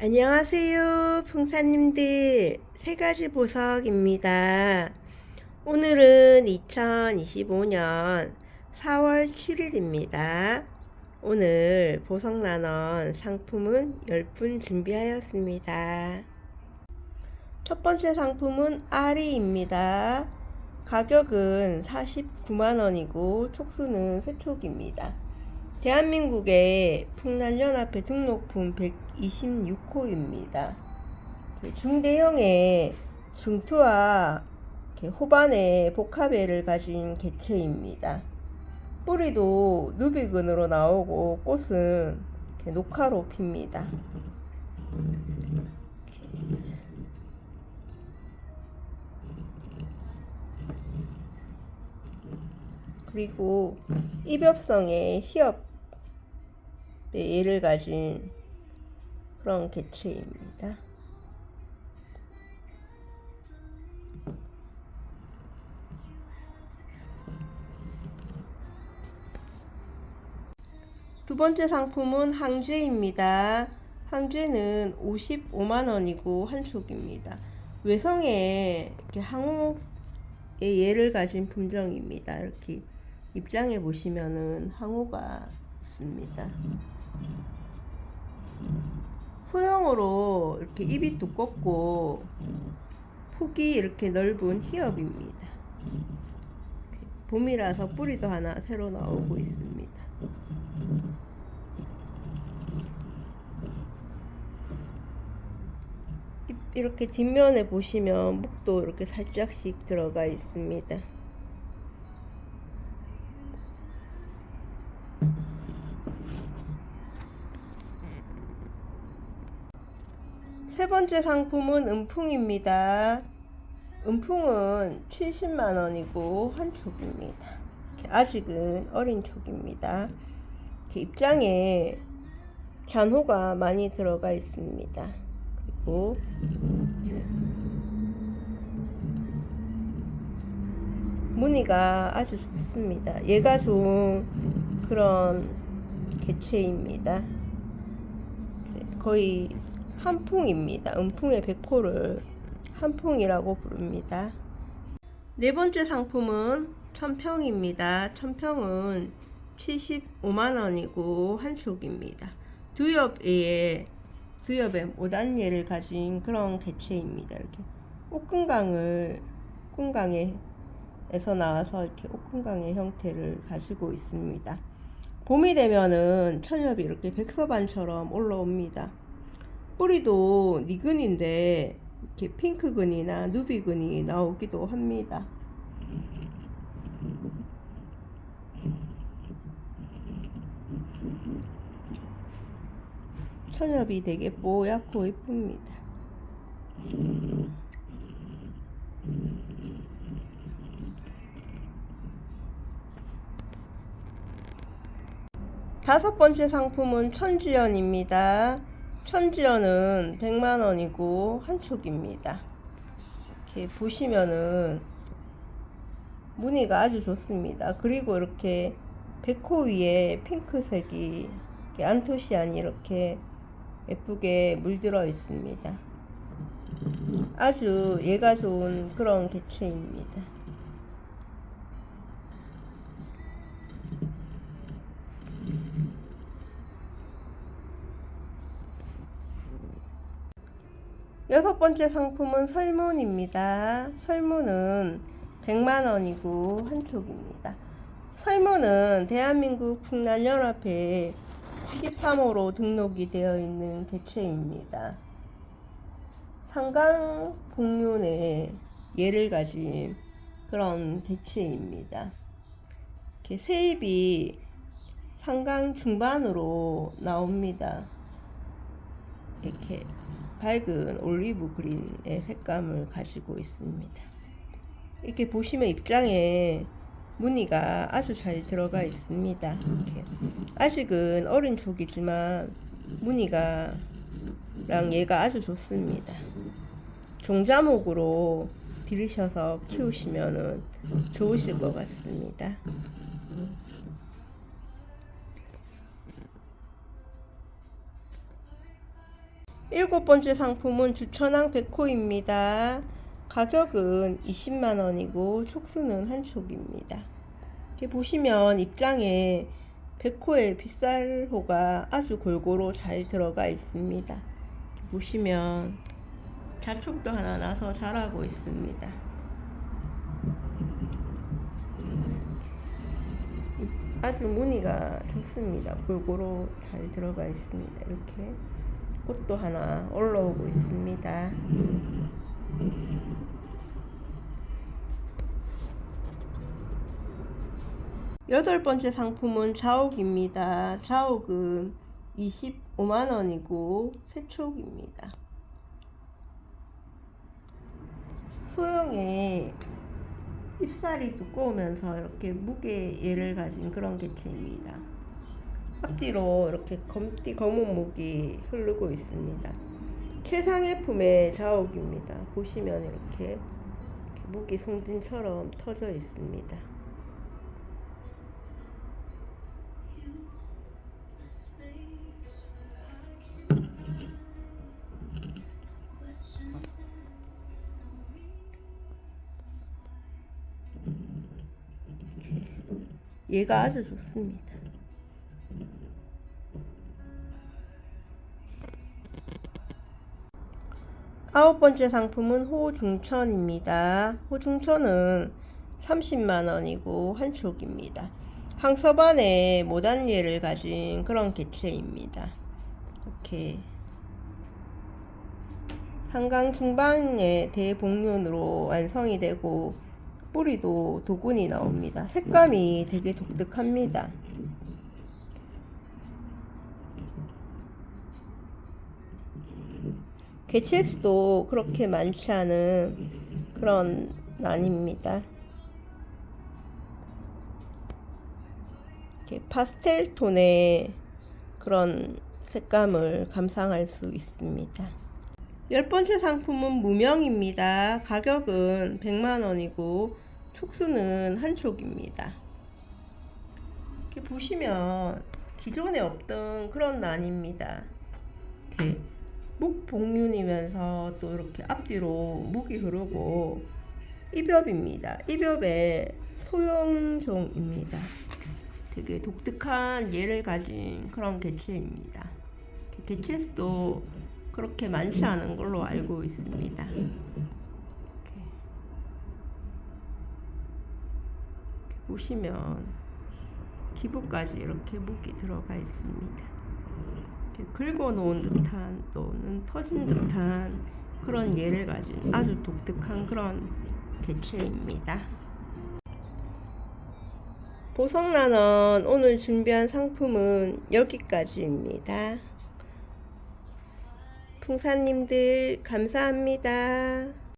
안녕하세요, 풍사님들. 세 가지 보석입니다. 오늘은 2025년 4월 7일입니다. 오늘 보석 나눠 상품은 10분 준비하였습니다. 첫 번째 상품은 아리입니다. 가격은 49만원이고 촉수는 세촉입니다. 대한민국의 풍란연합회 등록품 126호입니다. 중대형의 중투와 호반의 복합애를 가진 개체입니다. 뿌리도 누비근으로 나오고 꽃은 녹화로 핍니다. 그리고 입엽성의 히엽의 예를 가진 그런 개체입니다. 두 번째 상품은 항죄입니다. 항죄는 55만원이고 한 촉입니다. 외성에 이렇게 항옥의 예를 가진 품종입니다. 이렇게 입장에 보시면은 항우가 있습니다. 소형으로 이렇게 입이 두껍고 폭이 이렇게 넓은 히엽입니다. 봄이라서 뿌리도 하나 새로 나오고 있습니다. 이렇게 뒷면에 보시면 목도 이렇게 살짝씩 들어가 있습니다. 세 번째 상품은 은풍입니다. 은풍은 70만원이고 한 촉입니다. 아직은 어린 촉입니다. 입장에 잔호가 많이 들어가 있습니다. 그리고 무늬가 아주 좋습니다. 얘가 좋은 그런 개체입니다. 거의 한풍입니다. 은풍의 백호를 한풍이라고 부릅니다. 네 번째 상품은 천평입니다. 천평은 75만원이고 한 촉입니다. 두엽에 두엽에 모단예를 가진 그런 개체입니다. 이렇게 옥금강을 옥금강에서 나와서 이렇게 옥금강의 형태를 가지고 있습니다. 봄이 되면은 천엽이 이렇게 백서반처럼 올라옵니다. 뿌리도 니근인데 이렇게 핑크근이나 누비근이 나오기도 합니다. 천엽이 되게 뽀얗고 이쁩니다. 다섯 번째 상품은 천지연입니다. 천지연은 100만원이고 한 촉입니다. 이렇게 보시면은 무늬가 아주 좋습니다. 그리고 이렇게 백호 위에 핑크색이 이렇게 안토시안이 이렇게 예쁘게 물들어 있습니다. 아주 얘가 좋은 그런 개체입니다. 여섯 번째 상품은 설문입니다. 설문은 100만원이고 한 촉입니다. 설문은 대한민국 풍란연합회 13호로 등록이 되어 있는 개체입니다. 상강 복륜의 예를 가진 그런 개체입니다. 이렇게 세입이 상강 중반으로 나옵니다. 이렇게 밝은 올리브 그린의 색감을 가지고 있습니다. 이렇게 보시면 입장에 무늬가 아주 잘 들어가 있습니다. 이렇게. 아직은 어린 촉이지만 무늬가 랑 얘가 아주 좋습니다. 종자목으로 들이셔서 키우시면 좋으실 것 같습니다. 일곱 번째 상품은 주천왕 백호입니다. 가격은 20만 원이고 촉수는 한 촉입니다. 이렇게 보시면 입장에 백호의 빗살호가 아주 골고루 잘 들어가 있습니다. 보시면 자촉도 하나 나서 자라고 있습니다. 아주 무늬가 좋습니다. 골고루 잘 들어가 있습니다. 이렇게 꽃도 하나 올라오고 있습니다. 여덟 번째 상품은 자옥입니다. 자옥은 25만 원이고 세촉입니다. 소형의 잎살이 두꺼우면서 이렇게 무게 예를 가진 그런 개체입니다. 앞뒤로 이렇게 검띠 검은 목이 흐르고 있습니다. 최상의 품의 자옥입니다. 보시면 이렇게, 목이 송진처럼 터져 있습니다. 얘가 아주 좋습니다. 아홉 번째 상품은 호중천입니다. 호중천은 30만 원이고 한 촉입니다. 항서반에 모단예를 가진 그런 개체입니다. 이렇게 한강 중반에 대복륜으로 완성이 되고 뿌리도 도군이 나옵니다. 색감이 되게 독특합니다. 개체 수도 그렇게 많지 않은 그런 난입니다. 이렇게 파스텔 톤의 그런 색감을 감상할 수 있습니다. 열 번째 상품은 무명입니다. 가격은 100만 원이고 촉수는 한 촉입니다. 이렇게 보시면 기존에 없던 그런 난입니다. 이렇게 목 복륜이면서 또 이렇게 앞뒤로 목이 흐르고 이볏입니다. 이볏의 소형종입니다. 되게 독특한 예를 가진 그런 개체입니다. 개체 수도 그렇게 많지 않은 걸로 알고 있습니다. 이렇게 보시면 기부까지 이렇게 목이 들어가 있습니다. 긁어놓은 듯한 또는 터진 듯한 그런 예를 가진 아주 독특한 그런 개체입니다. 보석나는 오늘 준비한 상품은 여기까지입니다. 풍사님들 감사합니다.